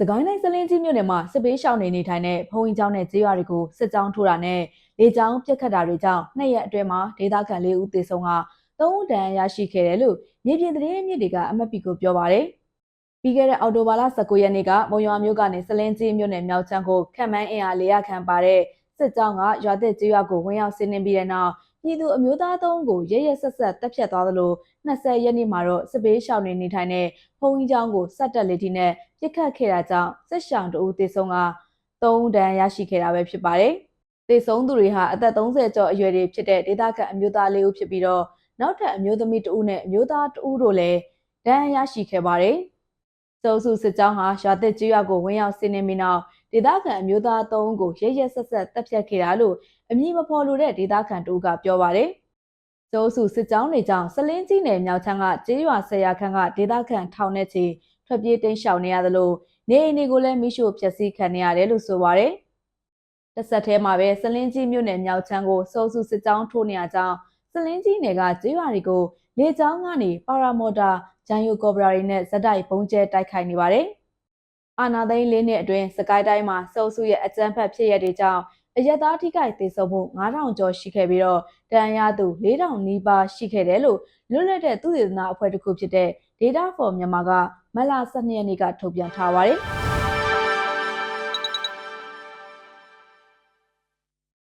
စကိုင်းတိုင်းစလင်းကြီးမြို့နယ်မှာစစ်ပေးရှောင်နေနေထိုင်တဲ့ဘုံကြီးကျောင်းနဲ့ကျေးရွာတွေကိုစစ်ကြောင်းထိုးတာနဲ့လေကြောင်းပြစ်ခတ်တာတွေကြောင့်နှစ်ရက်အတွင်းမှာဒေသခံ၄ဦးသေဆုံးက၃ဦးဒဏ်ရာရရှိခဲ့တယ်လို့မြေပြင်သတင်းအမြစ်တွေကအမတ်ပီကိုပြောပါရယ်ပြီးခဲ့တဲ့အော်တိုဘာလ19ရက်နေ့ကမုံရွာမြို့ကနေစလင်းကြီးမြို့နယ်မြောက်ချမ်းကိုခန့်မှန်းအင်အား၄00ခန့်ပါတဲ့စစ်ကြောင်းကရွာသက်ကျေးရွာကိုဝင်ရောက်ဆင်းနှင်းပြီးတဲ့နောက် ပြည်သူအမျိုးသားသုံးဦးကိုရရဆက်ဆက်တပ်ဖြတ်သွားသလို20ရက်နေ့မှာတော့စစ်ပေးရှောင်နေနေထိုင်တဲ့ဘုံကြီးကျောင်းကိုစက်တက်လေတီနဲ့ပြစ်ခတ်ခဲ့တာကြောင့်စစ်ရှောင်တအူးသေဆုံးက3ဦးဒဏ်ရာရရှိခဲ့တာပဲဖြစ်ပါတယ်။သေဆုံးသူတွေဟာအသက်30ကျော်အရွယ်တွေဖြစ်တဲ့ဒေသခံအမျိုးသားလေးဦးဖြစ်ပြီးတော့နောက်ထပ်အမျိုးသမီးတဦးနဲ့အမျိုးသားတဦးတို့လည်းဒဏ်ရာရရှိခဲ့ပါတယ်။စိုးစုစစ်ကြောင်းဟာရွာသစ်ကျွောက်ကိုဝင်ရောက်စီးနင်းပြီးနောက် ဒေသခံအမျိုးသား3ဦးကိုရဲရဲဆက်ဆက်တပ်ဖြတ်ခဲ့တာလို့အမည်မဖော်လိုတဲ့ဒေသခံတဦးကပြောပါတယ်။စိုးစုစစ်ကြောင်းတွေကြောင့်စလင်းကြီးနယ်မြောက်ချမ်းကကျေးရွာဆရာခန့်ကဒေသခံထောင်နဲ့ချီထွက်ပြေးတိမ်းရှောင်နေရသလိုနေအိမ်တွေကိုလည်းမိရှို့ဖျက်ဆီးခံနေရတယ်လို့ဆိုပါရယ်။တစ်ဆက်တည်းမှာပဲစလင်းကြီးမြို့နယ်မြောက်ချမ်းကိုစိုးစုစစ်ကြောင်းထိုးနေရကြောင်းစလင်းကြီးနယ်ကကျေးရွာတွေကိုလေကြောင်းကနေပါရာမော်တာဂျန်ယိုကော်ဘရာတွေနဲ့ဇက်တိုက်ပုံကျဲတိုက်ခိုက်နေပါတယ်။ အာနာသိန်းလေးနှစ်အတွင်းစကိုင်းတိုင်းမှာစိုးစုရဲ့အကြမ်းဖက်ဖြစ်ရတဲ့ကြောင့်အရက်သားထိခိုက်သေဆုံးမှု9000ကျော်ရှိခဲ့ပြီးတော့တန်ရသူ4000နီးပါးရှိခဲ့တယ်လို့လွတ်လပ်တဲ့သူတေသနာအဖွဲ့တစ်ခုဖြစ်တဲ့ Data for Myanmar ကမတ်လ12ရက်နေ့ကထုတ်ပြန်ထားပါတယ်။